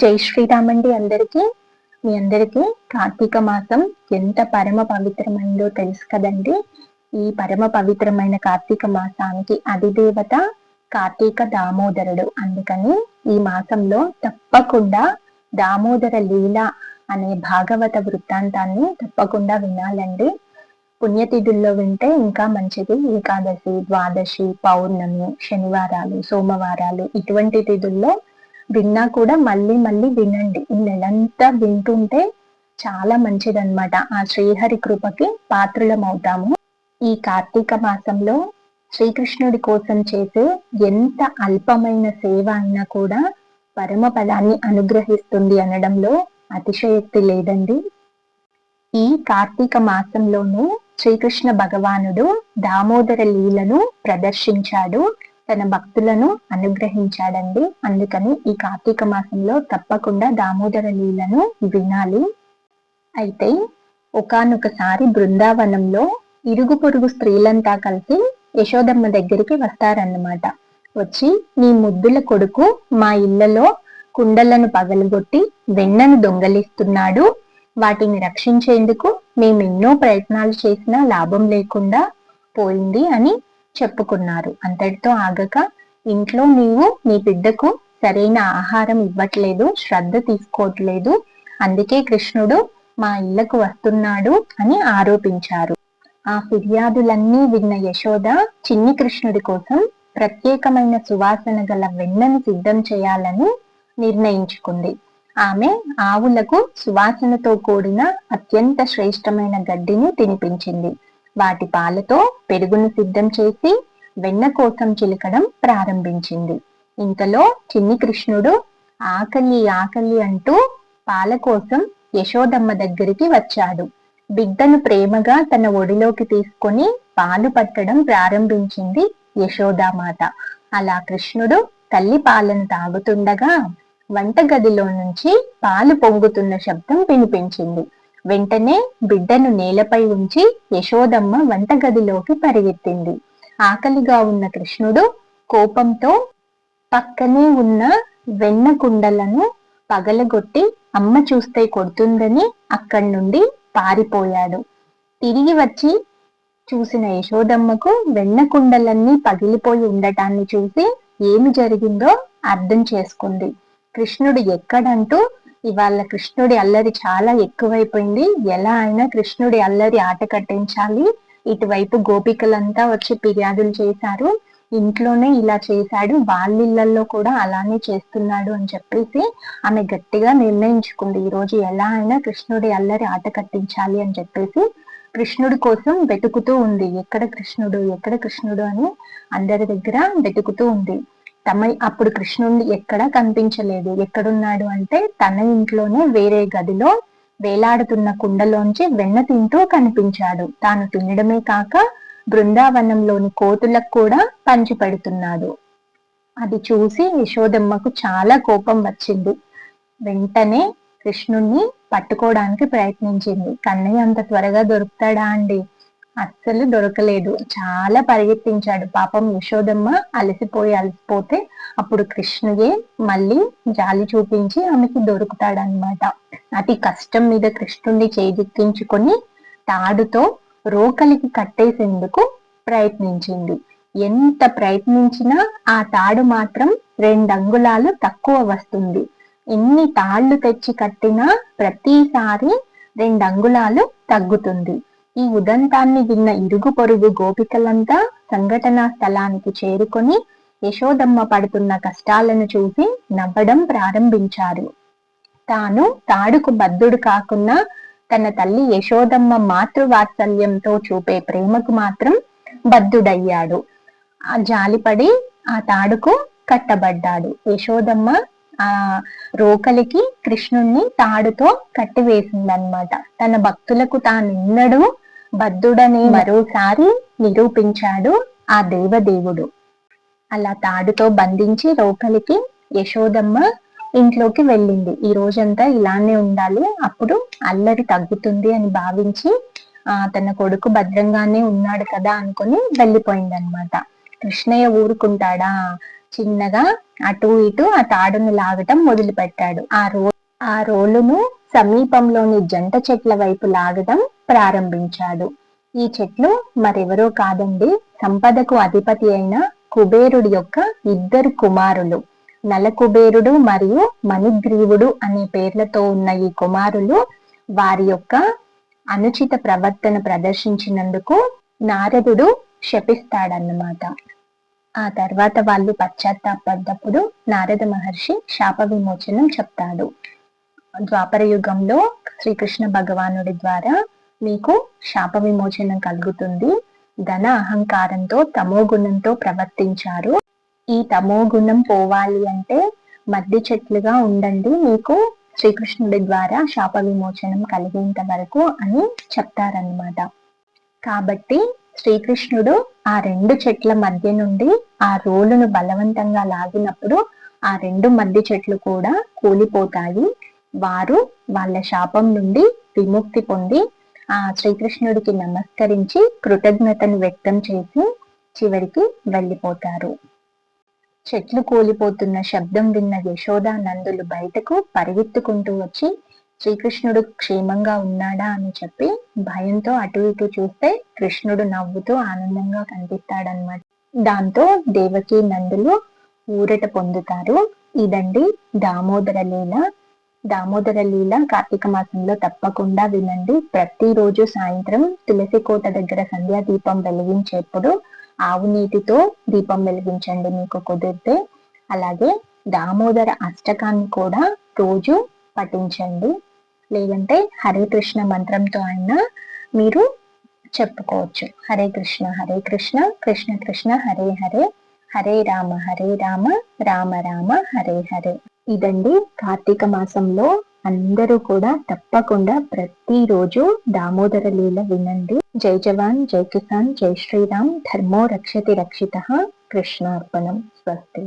జై శ్రీరామ్ అండి అందరికీ. మీ అందరికీ కార్తీక మాసం ఎంత పరమ పవిత్రమైందో తెలుసు కదండి. ఈ పరమ పవిత్రమైన కార్తీక మాసానికి అధిదేవత కార్తీక దామోదరుడు. అందుకని ఈ మాసంలో తప్పకుండా దామోదర లీల అనే భాగవత వృత్తాంతాన్ని తప్పకుండా వినాలండి. పుణ్యతిథుల్లో వింటే ఇంకా మంచిది. ఏకాదశి ద్వాదశి పౌర్ణమి శనివారాలు సోమవారాలు ఇటువంటి తిథుల్లో విన్నా కూడా మళ్ళీ మళ్ళీ వినండి. ఈ నెలంతా వింటుంటే చాలా మంచిదన్నమాట. ఆ శ్రీహరి కృపకి పాత్రులం అవుతాము ఈ కార్తీక మాసంలో శ్రీకృష్ణుడి కోసం చేసే ఎంత అల్పమైన సేవ అయినా కూడా పరమ పదాన్ని అనుగ్రహిస్తుంది అనడంలో అతిశయోక్తి లేదండి. ఈ కార్తీక మాసంలోనూ శ్రీకృష్ణ భగవానుడు దామోదర లీలను ప్రదర్శించాడు. తన భక్తులను అనుగ్రహించాడండి. అందుకని ఈ కార్తీక మాసంలో తప్పకుండా దామోదర లీలను వినాలి. అయితే ఒకనొకసారి బృందావనంలో ఇరుగు పొరుగు స్త్రీలంతా కలిసి యశోదమ్మ దగ్గరికి వస్తారన్నమాట. వచ్చి నీ ముద్దుల కొడుకు మా ఇళ్ళలో కుండలను పగలగొట్టి వెన్నను దొంగలిస్తున్నాడు. వాటిని రక్షించేందుకు మేము ఎన్నో ప్రయత్నాలు చేసినా లాభం లేకుండా పోయింది అని చెప్పుకున్నారు. అంతటితో ఆగక ఇంట్లో నీవు నీ బిడ్డకు సరైన ఆహారం ఇవ్వట్లేదు శ్రద్ధ తీసుకోవట్లేదు అందుకే కృష్ణుడు మా ఇళ్ళకు వస్తున్నాడు అని ఆరోపించారు. ఆ ఫిర్యాదులన్నీ విన్న యశోద చిన్ని కృష్ణుడి కోసం ప్రత్యేకమైన సువాసన గల వెన్నను సిద్ధం చేయాలని నిర్ణయించుకుంది. ఆమె ఆవులకు సువాసనతో కూడిన అత్యంత శ్రేష్టమైన గడ్డిని తినిపించింది. వాటి పాలతో పెరుగును సిద్ధం చేసి వెన్న కోసం చిలకడం ప్రారంభించింది. ఇంతలో చిన్ని కృష్ణుడు ఆకలి ఆకలి అంటూ పాల కోసం యశోదమ్మ దగ్గరికి వచ్చాడు. బిడ్డను ప్రేమగా తన ఒడిలోకి తీసుకొని పాలు పట్టడం ప్రారంభించింది యశోదామాత. అలా కృష్ణుడు తల్లి పాలను తాగుతుండగా వంటగదిలో నుంచి పాలు పొంగుతున్న శబ్దం వినిపించింది. వెంటనే బిడ్డను నేలపై ఉంచి యశోదమ్మ వంటగదిలోకి పరిగెత్తింది. ఆకలిగా ఉన్న కృష్ణుడు కోపంతో పక్కనే ఉన్న వెన్న కుండలను పగలగొట్టి అమ్మ చూస్తే కొడుతుందని అక్కడి నుండి పారిపోయాడు. తిరిగి వచ్చి చూసిన యశోదమ్మకు వెన్న కుండలన్నీ పగిలిపోయి ఉండటాన్ని చూసి ఏమి జరిగిందో అర్థం చేసుకుంది. కృష్ణుడు ఎక్కడంటూ ఇవాళ కృష్ణుడి అల్లరి చాలా ఎక్కువైపోయింది. ఎలా అయినా కృష్ణుడి అల్లరి ఆట కట్టించాలి. ఇటువైపు గోపికలంతా వచ్చి ఫిర్యాదులు చేశారు. ఇంట్లోనే ఇలా చేశాడు. వాళ్ళిళ్ళలో కూడా అలానే చేస్తున్నాడు అని చెప్పేసి ఆమె గట్టిగా నిర్ణయించుకుంది. ఈ రోజు ఎలా అయినా కృష్ణుడి అల్లరి ఆట కట్టించాలి అని చెప్పేసి కృష్ణుడి కోసం వెతుకుతూ ఉంది. ఎక్కడ కృష్ణుడు? ఎక్కడ కృష్ణుడు అని అందరి దగ్గర వెతుకుతూ ఉంది. తమ అప్పుడు కృష్ణుడు ఎక్కడ కనిపించలేదు. ఎక్కడున్నాడు అంటే తన ఇంట్లోనే వేరే గదిలో వేలాడుతున్న కుండలోంచి వెన్న తింటూ కనిపించాడు. తాను తినడమే కాక బృందావనంలోని కోతులకు కూడా పంచి పెడుతున్నాడు అది చూసి యశోదమ్మకు చాలా కోపం వచ్చింది. వెంటనే కృష్ణుణ్ణి పట్టుకోవడానికి ప్రయత్నించింది. కన్నయ్య అంత త్వరగా దొరుకుతాడా అండి? అస్సలు దొరకలేదు. చాలా పరిగెత్తించాడు. పాపం యశోదమ్మ అలసిపోయి అలసిపోతే అప్పుడు కృష్ణుయే మళ్ళీ జాలి చూపించి ఆమెకి దొరుకుతాడనమాట అతి కష్టం మీద కృష్ణుడిని చేజిక్కించుకొని తాడుతో రోకలికి కట్టేసేందుకు ప్రయత్నించింది. ఎంత ప్రయత్నించినా ఆ తాడు మాత్రం రెండంగుళాలు తక్కువ వస్తుంది. ఎన్ని తాళ్ళు తెచ్చి కట్టినా ప్రతిసారి రెండంగుళాలు తగ్గుతుంది. ఈ ఉదంతాన్ని విన్న ఇరుగు పొరుగు గోపికలంతా సంఘటనా స్థలానికి చేరుకొని యశోదమ్మ పడుతున్న కష్టాలను చూసి నవ్వడం ప్రారంభించారు. తాను తాడుకు బద్దుడు కాకున్నా తన తల్లి యశోదమ్మ మాతృవాత్సల్యంతో చూపే ప్రేమకు మాత్రం బద్దుడయ్యాడు. ఆ జాలిపడి ఆ తాడుకు కట్టబడ్డాడు. యశోదమ్మ ఆ రోకలికి కృష్ణుణ్ణి తాడుతో కట్టివేసిందనమాట తన భక్తులకు తాను ఎన్నడూ బద్ధుడని మరోసారి నిరూపించాడు ఆ దేవదేవుడు. అలా తాడుతో బంధించి లోపలికి యశోదమ్మ ఇంట్లోకి వెళ్ళింది. ఈ రోజంతా ఇలానే ఉండాలి. అప్పుడు అల్లరి తగ్గుతుంది అని భావించి ఆ తన కొడుకు భద్రంగానే ఉన్నాడు కదా అనుకుని వెళ్ళిపోయిందనమాట. కృష్ణయ్య ఊరుకుంటాడా? చిన్నగా అటు ఇటు ఆ తాడును లాగటం మొదలుపెట్టాడు. ఆ రో ఆ రోలును సమీపంలోని జంట చెట్ల వైపు లాగడం ప్రారంభించాడు. ఈ చెట్లు మరెవరో కాదండి సంపదకు అధిపతి అయిన కుబేరుడి యొక్క ఇద్దరు కుమారులు. నలకుబేరుడు మరియు మణిగ్రీవుడు అనే పేర్లతో ఉన్న ఈ కుమారులు వారి యొక్క అనుచిత ప్రవర్తన ప్రదర్శించినందుకు నారదుడు శపిస్తాడన్నమాట. ఆ తర్వాత వాళ్ళు పశ్చాత్తాపడ్డప్పుడు నారద మహర్షి శాప విమోచనం చెప్తాడు. ద్వాపర యుగంలో శ్రీకృష్ణ భగవానుడి ద్వారా మీకు శాప విమోచనం కలుగుతుంది. ధన అహంకారంతో తమో గుణంతో ప్రవర్తించారు. ఈ తమో గుణం పోవాలి అంటే మద్ది చెట్లుగా ఉండండి. మీకు శ్రీకృష్ణుడి ద్వారా శాప విమోచనం కలిగేంత వరకు అని చెప్తారనమాట కాబట్టి శ్రీకృష్ణుడు ఆ రెండు చెట్ల మధ్య నుండి ఆ రోలును బలవంతంగా లాగినప్పుడు ఆ రెండు మధ్య చెట్లు కూడా కూలిపోతాయి. వారు వాళ్ళ శాపం నుండి విముక్తి పొంది ఆ శ్రీకృష్ణుడికి నమస్కరించి కృతజ్ఞతను వ్యక్తం చేసి చివరికి వెళ్ళిపోతారు. చెట్లు కూలిపోతున్న శబ్దం విన్న యశోద నందులు బయటకు పరిగెత్తుకుంటూ వచ్చి శ్రీకృష్ణుడు క్షేమంగా ఉన్నాడా? అని చెప్పి భయంతో అటు ఇటు చూస్తే కృష్ణుడు నవ్వుతూ ఆనందంగా కనిపిస్తాడనమాట దాంతో దేవకి నందులు ఊరట పొందుతారు. ఇదండి దామోదర లీల. దామోదర లీల కార్తీక మాసంలో తప్పకుండా వినండి. ప్రతిరోజు సాయంత్రం తులసి కోట దగ్గర సంధ్యా దీపం వెలిగించేప్పుడు ఆవు నీటితో దీపం వెలిగించండి మీకు కుదిరితే. అలాగే దామోదర అష్టకాన్ని కూడా రోజు పఠించండి. లేదంటే హరే కృష్ణ మంత్రంతో అయినా మీరు చెప్పుకోవచ్చు. హరే కృష్ణ హరే కృష్ణ కృష్ణ కృష్ణ హరే హరే. హరే రామ హరే రామ రామ రామ హరే హరే. ఇదండి కార్తీక మాసంలో అందరూ కూడా తప్పకుండా ప్రతిరోజు దామోదర లీల వినండి. జై జవాన్ జై కిసాన్ జై శ్రీరామ్ ధర్మో రక్షతి రక్షిత కృష్ణార్పణం. స్వస్తి.